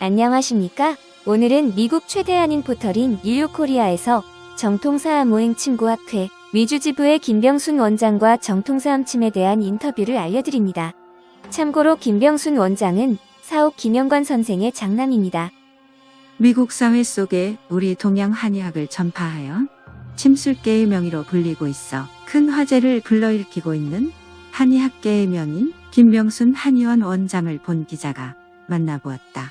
안녕하십니까? 오늘은 미국 최대 한인 포털인 인류코리아에서 정통사암오행 친구학회 미주지부의 김병순 원장과 정통사암침에 대한 인터뷰를 알려드립니다. 참고로 김병순 원장은 사옥 김영관 선생의 장남입니다. 미국 사회 속에 우리 동양 한의학을 전파하여 침술계의 명의로 불리고 있어 큰 화제를 불러일으키고 있는 한의학계의 명인 김병순 한의원 원장을 본 기자가 만나보았다.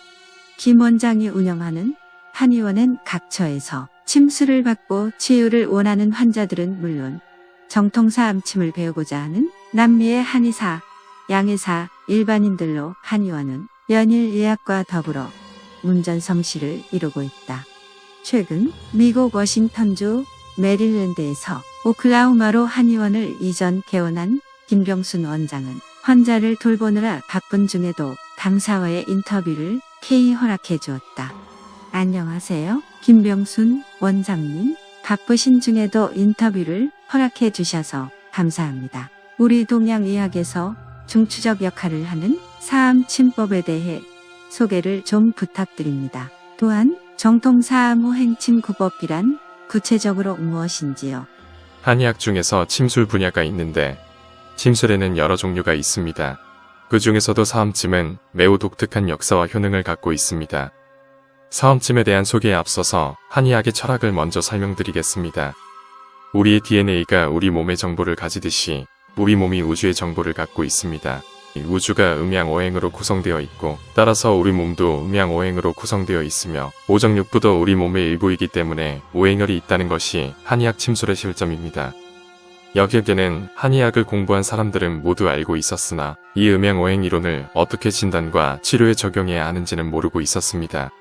김 원장이 운영하는 한의원은 각처에서 침술을 받고 치유를 원하는 환자들은 물론 정통사 암침을 배우고자 하는 남미의 한의사, 양의사, 일반인들로 한의원은 연일 예약과 더불어 문전성시를 이루고 있다. 최근 미국 워싱턴주 메릴랜드에서 오클라호마로 한의원을 이전 개원한 김병순 원장은 환자를 돌보느라 바쁜 중에도 당사와의 인터뷰를 K 허락해 주었다. 안녕하세요. 김병순 원장님. 바쁘신 중에도 인터뷰를 허락해 주셔서 감사합니다. 우리 동양의학에서 중추적 역할을 하는 사암침법에 대해 소개를 좀 부탁드립니다. 또한 정통사암호행침구법이란 구체적으로 무엇인지요? 한의학 중에서 침술 분야가 있는데 침술에는 여러 종류가 있습니다. 그 중에서도 사암침은 매우 독특한 역사와 효능을 갖고 있습니다. 사암침에 대한 소개에 앞서서 한의학의 철학을 먼저 설명드리겠습니다. 우리의 DNA가 우리 몸의 정보를 가지듯이 우리 몸이 우주의 정보를 갖고 있습니다. 이 우주가 음양오행으로 구성되어 있고 따라서 우리 몸도 음양오행으로 구성되어 있으며 오정육부도 우리 몸의 일부이기 때문에 오행열이 있다는 것이 한의학 침술의 실점입니다. 여기에는 한의학을 공부한 사람들은 모두 알고 있었으나 이 음양오행 이론을 어떻게 진단과 치료에 적용해야 하는지는 모르고 있었습니다.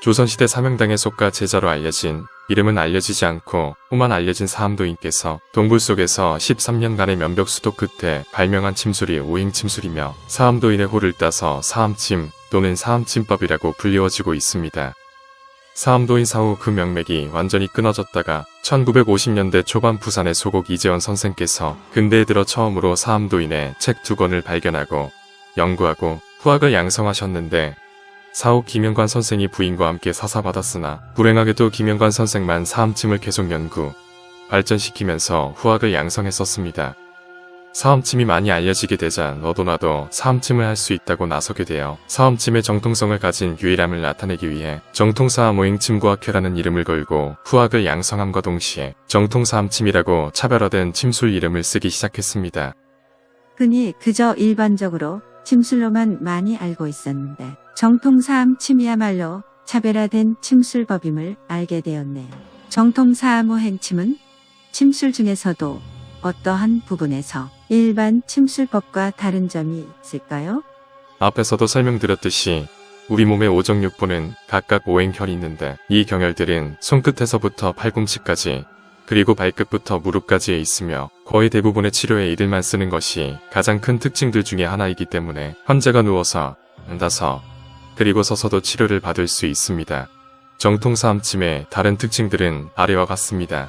조선시대 사명당의 속가 제자로 알려진 이름은 알려지지 않고 후만 알려진 사암도인께서 동굴 속에서 13년간의 면벽 수도 끝에 발명한 침술이 오행침술이며 사암도인의 호를 따서 사암침 또는 사암침법이라고 불리워지고 있습니다. 사암도인 사후 그 명맥이 완전히 끊어졌다가 1950년대 초반 부산의 소곡 이재원 선생께서 근대에 들어 처음으로 사암도인의 책 두 권을 발견하고 연구하고 후학을 양성하셨는데 사후 김영관 선생이 부인과 함께 사사받았으나 불행하게도 김영관 선생만 사암침을 계속 연구, 발전시키면서 후학을 양성했었습니다. 사암침이 많이 알려지게 되자 너도 나도 사암침을 할 수 있다고 나서게 되어 사암침의 정통성을 가진 유일함을 나타내기 위해 정통사암 오행침구학회라는 이름을 걸고 후학을 양성함과 동시에 정통사암침이라고 차별화된 침술 이름을 쓰기 시작했습니다. 흔히 그저 일반적으로 침술로만 많이 알고 있었는데 정통사암 침이야말로 차별화된 침술법임을 알게 되었네요. 정통사암호행침은 침술 중에서도 어떠한 부분에서 일반 침술법과 다른 점이 있을까요? 앞에서도 설명드렸듯이 우리 몸의 오정육부는 각각 오행혈이 있는데 이 경혈들은 손끝에서부터 팔꿈치까지 그리고 발끝부터 무릎까지에 있으며 거의 대부분의 치료에 이들만 쓰는 것이 가장 큰 특징들 중에 하나이기 때문에 환자가 누워서 앉아서 그리고 서서도 치료를 받을 수 있습니다. 정통사암침의 다른 특징들은 아래와 같습니다.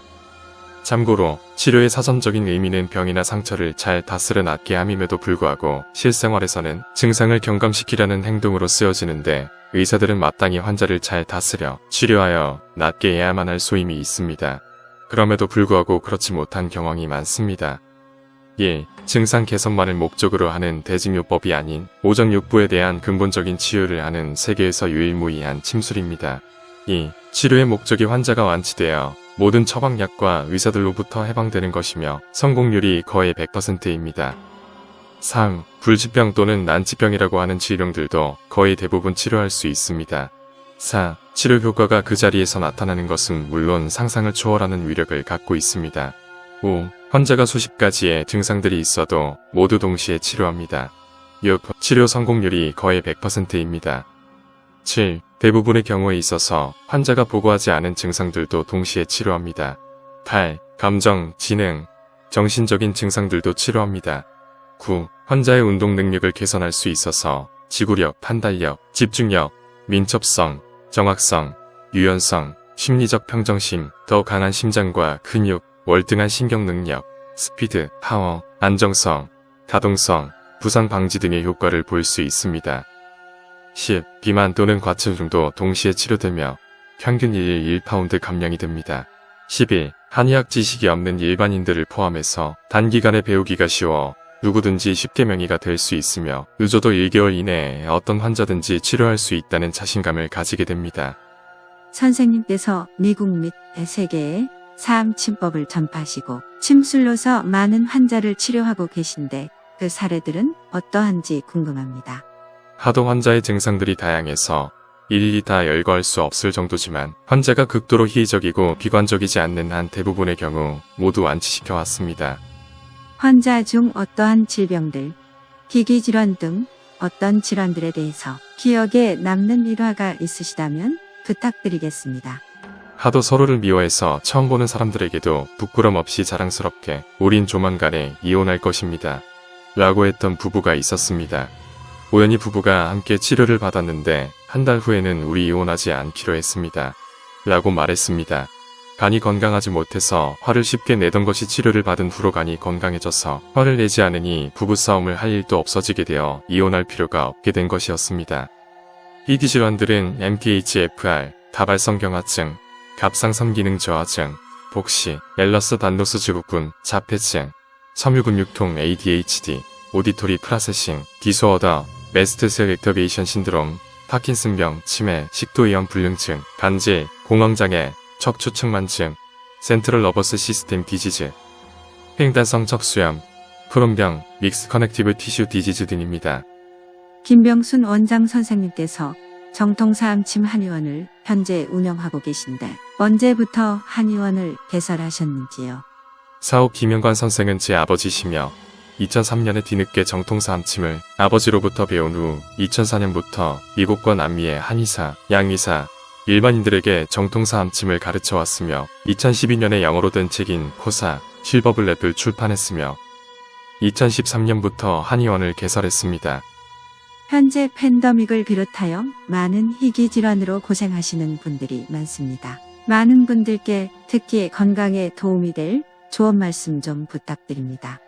참고로 치료의 사전적인 의미는 병이나 상처를 잘 다스려 낫게 함임에도 불구하고 실생활에서는 증상을 경감시키려는 행동으로 쓰여지는데 의사들은 마땅히 환자를 잘 다스려 치료하여 낫게 해야만 할 소임이 있습니다. 그럼에도 불구하고 그렇지 못한 경황이 많습니다. 1. 증상 개선만을 목적으로 하는 대증요법이 아닌 오정육부에 대한 근본적인 치유를 하는 세계에서 유일무이한 침술입니다. 2. 치료의 목적이 환자가 완치되어 모든 처방약과 의사들로부터 해방되는 것이며 성공률이 거의 100%입니다. 3. 불치병 또는 난치병이라고 하는 질병들도 거의 대부분 치료할 수 있습니다. 4. 치료 효과가 그 자리에서 나타나는 것은 물론 상상을 초월하는 위력을 갖고 있습니다. 5. 환자가 수십 가지의 증상들이 있어도 모두 동시에 치료합니다. 6. 치료 성공률이 거의 100%입니다. 7. 대부분의 경우에 있어서 환자가 보고하지 않은 증상들도 동시에 치료합니다. 8. 감정, 지능, 정신적인 증상들도 치료합니다. 9. 환자의 운동 능력을 개선할 수 있어서 지구력, 판단력, 집중력, 민첩성, 정확성, 유연성, 심리적 평정심, 더 강한 심장과 근육, 월등한 신경 능력, 스피드, 파워, 안정성, 가동성, 부상 방지 등의 효과를 볼 수 있습니다. 10. 비만 또는 과체중도 동시에 치료되며 평균 1일 1파운드 감량이 됩니다. 11. 한의학 지식이 없는 일반인들을 포함해서 단기간에 배우기가 쉬워 누구든지 쉽게 명의가 될 수 있으며 늦어도 1개월 이내에 어떤 환자든지 치료할 수 있다는 자신감을 가지게 됩니다. 선생님께서 미국 및 세계에 사암침법을 전파하시고 침술로서 많은 환자를 치료하고 계신데 그 사례들은 어떠한지 궁금합니다. 하도 환자의 증상들이 다양해서 일일이 다 열거할 수 없을 정도지만 환자가 극도로 희의적이고 비관적이지 않는 한 대부분의 경우 모두 완치시켜 왔습니다. 환자 중 어떠한 질병들, 기기질환 등 어떤 질환들에 대해서 기억에 남는 일화가 있으시다면 부탁드리겠습니다. 하도 서로를 미워해서 처음 보는 사람들에게도 부끄럼 없이 자랑스럽게 우린 조만간에 이혼할 것입니다. 라고 했던 부부가 있었습니다. 우연히 부부가 함께 치료를 받았는데 한 달 후에는 우리 이혼하지 않기로 했습니다. 라고 말했습니다. 간이 건강하지 못해서 화를 쉽게 내던 것이 치료를 받은 후로 간이 건강해져서 화를 내지 않으니 부부싸움을 할 일도 없어지게 되어 이혼할 필요가 없게 된 것이었습니다. 희귀 질환들은 MTHFR, 다발성경화증, 갑상선기능 저하증, 복시, 앨러스 단노스 증후군, 자폐증, 섬유근육통 ADHD, 오디토리 프라세싱, 디소어더, 메스트셀 액터베이션 신드롬, 파킨슨병, 치매, 식도이염 불능증, 간질, 공황장애, 척추측만증, 센트럴 러버스 시스템 디지즈, 횡단성 척수염, 프롬병, 믹스 커넥티브 티슈 디지즈 등입니다. 김병순 원장 선생님께서 정통사 암침 한의원을 현재 운영하고 계신데 언제부터 한의원을 개설하셨는지요? 사업 김영관 선생은 제 아버지시며 2003년에 뒤늦게 정통사 암침을 아버지로부터 배운 후 2004년부터 미국과 남미의 한의사, 양의사, 일반인들에게 정통사 암침을 가르쳐 왔으며 2012년에 영어로 된 책인 코사, 실버블랩을 출판했으며 2013년부터 한의원을 개설했습니다. 현재 팬데믹을 비롯하여 많은 희귀 질환으로 고생하시는 분들이 많습니다. 많은 분들께 특히 건강에 도움이 될 조언 말씀 좀 부탁드립니다.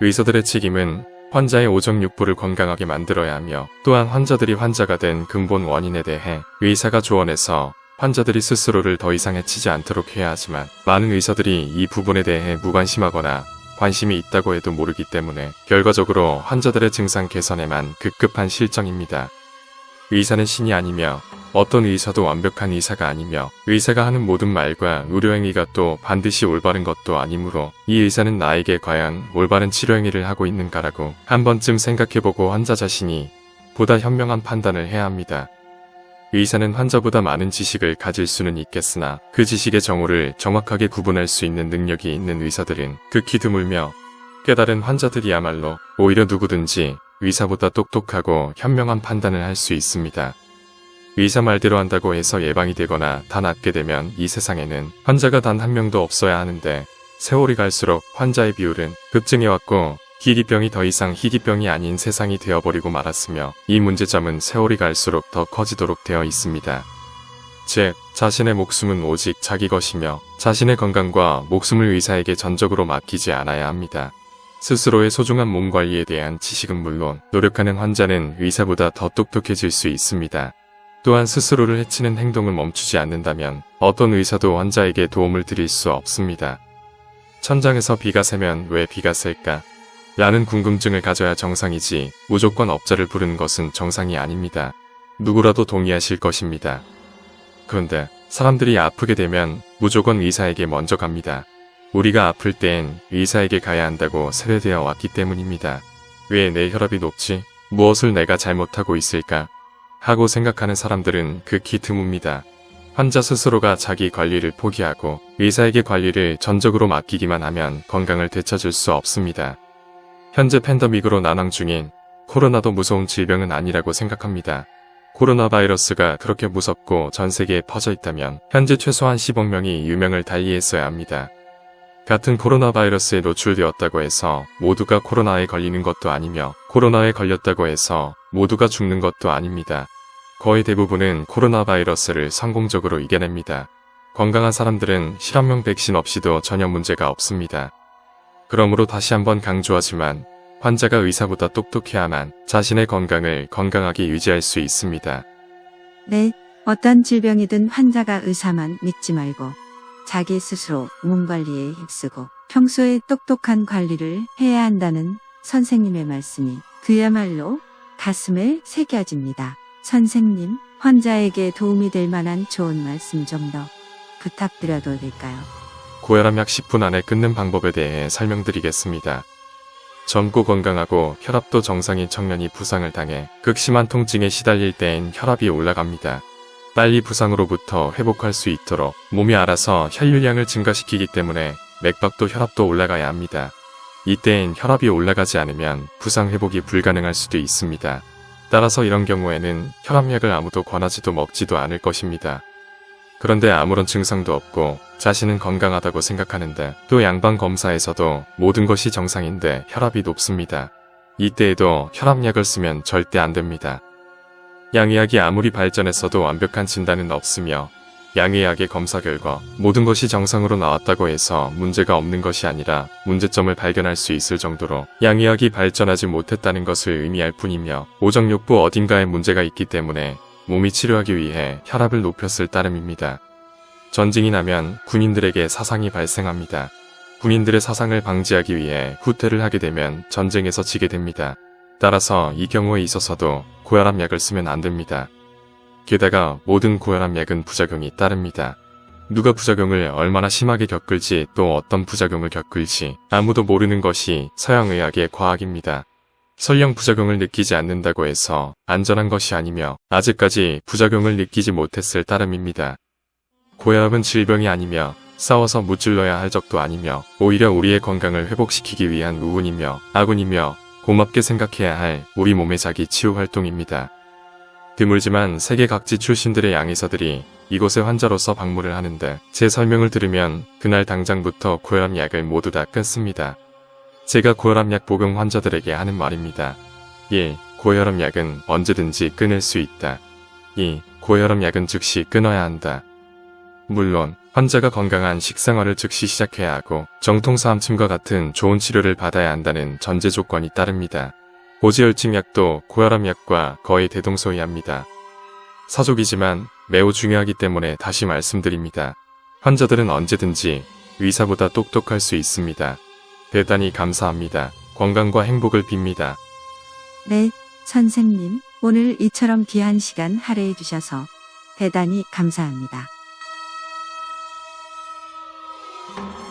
의사들의 책임은 환자의 오정육부를 건강하게 만들어야 하며 또한 환자들이 환자가 된 근본 원인에 대해 의사가 조언해서 환자들이 스스로를 더 이상 해치지 않도록 해야 하지만 많은 의사들이 이 부분에 대해 무관심하거나 관심이 있다고 해도 모르기 때문에 결과적으로 환자들의 증상 개선에만 급급한 실정입니다. 의사는 신이 아니며 어떤 의사도 완벽한 의사가 아니며 의사가 하는 모든 말과 의료행위가 또 반드시 올바른 것도 아니므로 이 의사는 나에게 과연 올바른 치료행위를 하고 있는가라고 한 번쯤 생각해보고 환자 자신이 보다 현명한 판단을 해야 합니다. 의사는 환자보다 많은 지식을 가질 수는 있겠으나 그 지식의 정오를 정확하게 구분할 수 있는 능력이 있는 의사들은 극히 드물며 깨달은 환자들이야말로 오히려 누구든지 의사보다 똑똑하고 현명한 판단을 할 수 있습니다. 의사 말대로 한다고 해서 예방이 되거나 다 낫게 되면 이 세상에는 환자가 단 한 명도 없어야 하는데 세월이 갈수록 환자의 비율은 급증해왔고 희귀병이 더 이상 희귀병이 아닌 세상이 되어버리고 말았으며 이 문제점은 세월이 갈수록 더 커지도록 되어 있습니다. 즉, 자신의 목숨은 오직 자기 것이며 자신의 건강과 목숨을 의사에게 전적으로 맡기지 않아야 합니다. 스스로의 소중한 몸 관리에 대한 지식은 물론 노력하는 환자는 의사보다 더 똑똑해질 수 있습니다. 또한 스스로를 해치는 행동을 멈추지 않는다면 어떤 의사도 환자에게 도움을 드릴 수 없습니다. 천장에서 비가 새면 왜 비가 셀까? 라는 궁금증을 가져야 정상이지 무조건 업자를 부르는 것은 정상이 아닙니다. 누구라도 동의하실 것입니다. 그런데 사람들이 아프게 되면 무조건 의사에게 먼저 갑니다. 우리가 아플 땐 의사에게 가야 한다고 세뇌되어 왔기 때문입니다. 왜 내 혈압이 높지? 무엇을 내가 잘못하고 있을까? 하고 생각하는 사람들은 극히 드뭅니다. 환자 스스로가 자기 관리를 포기하고 의사에게 관리를 전적으로 맡기기만 하면 건강을 되찾을 수 없습니다. 현재 팬데믹으로 난항 중인 코로나도 무서운 질병은 아니라고 생각합니다. 코로나 바이러스가 그렇게 무섭고 전 세계에 퍼져 있다면 현재 최소한 10억 명이 유명을 달리했어야 합니다. 같은 코로나 바이러스에 노출되었다고 해서 모두가 코로나에 걸리는 것도 아니며 코로나에 걸렸다고 해서 모두가 죽는 것도 아닙니다. 거의 대부분은 코로나 바이러스를 성공적으로 이겨냅니다. 건강한 사람들은 실험용 백신 없이도 전혀 문제가 없습니다. 그러므로 다시 한번 강조하지만 환자가 의사보다 똑똑해야만 자신의 건강을 건강하게 유지할 수 있습니다. 네, 어떤 질병이든 환자가 의사만 믿지 말고 자기 스스로 몸 관리에 힘쓰고 평소에 똑똑한 관리를 해야 한다는 선생님의 말씀이 그야말로 가슴에 새겨집니다. 선생님, 환자에게 도움이 될 만한 좋은 말씀 좀 더 부탁드려도 될까요? 고혈압 약 10분 안에 끊는 방법에 대해 설명드리겠습니다. 젊고 건강하고 혈압도 정상인 청년이 부상을 당해 극심한 통증에 시달릴 때엔 혈압이 올라갑니다. 빨리 부상으로부터 회복할 수 있도록 몸이 알아서 혈류량을 증가시키기 때문에 맥박도 혈압도 올라가야 합니다. 이때엔 혈압이 올라가지 않으면 부상 회복이 불가능할 수도 있습니다. 따라서 이런 경우에는 혈압약을 아무도 권하지도 먹지도 않을 것입니다. 그런데 아무런 증상도 없고 자신은 건강하다고 생각하는데 또 양방 검사에서도 모든 것이 정상인데 혈압이 높습니다. 이때에도 혈압약을 쓰면 절대 안 됩니다. 양의학이 아무리 발전했어도 완벽한 진단은 없으며 양의학의 검사 결과 모든 것이 정상으로 나왔다고 해서 문제가 없는 것이 아니라 문제점을 발견할 수 있을 정도로 양의학이 발전하지 못했다는 것을 의미할 뿐이며 오정육부 어딘가에 문제가 있기 때문에 몸이 치료하기 위해 혈압을 높였을 따름입니다. 전쟁이 나면 군인들에게 사상이 발생합니다. 군인들의 사상을 방지하기 위해 후퇴를 하게 되면 전쟁에서 지게 됩니다. 따라서 이 경우에 있어서도 고혈압 약을 쓰면 안 됩니다. 게다가 모든 고혈압 약은 부작용이 따릅니다. 누가 부작용을 얼마나 심하게 겪을지 또 어떤 부작용을 겪을지 아무도 모르는 것이 서양의학의 과학입니다. 설령 부작용을 느끼지 않는다고 해서 안전한 것이 아니며 아직까지 부작용을 느끼지 못했을 따름입니다. 고혈압은 질병이 아니며 싸워서 무찔러야 할 적도 아니며 오히려 우리의 건강을 회복시키기 위한 우운이며 아군이며 고맙게 생각해야 할 우리 몸의 자기 치유 활동입니다. 드물지만 세계 각지 출신들의 양의사들이 이곳에 환자로서 방문을 하는데 제 설명을 들으면 그날 당장부터 고혈압약을 모두 다 끊습니다. 제가 고혈압약 복용 환자들에게 하는 말입니다. 1. 고혈압약은 언제든지 끊을 수 있다. 2. 고혈압약은 즉시 끊어야 한다. 물론 환자가 건강한 식생활을 즉시 시작해야 하고 정통사암침과 같은 좋은 치료를 받아야 한다는 전제 조건이 따릅니다. 고지혈증 약도 고혈압 약과 거의 대동소이합니다. 사족이지만 매우 중요하기 때문에 다시 말씀드립니다. 환자들은 언제든지 의사보다 똑똑할 수 있습니다. 대단히 감사합니다. 건강과 행복을 빕니다. 네, 선생님, 오늘 이처럼 귀한 시간 할애해 주셔서 대단히 감사합니다. Thank you.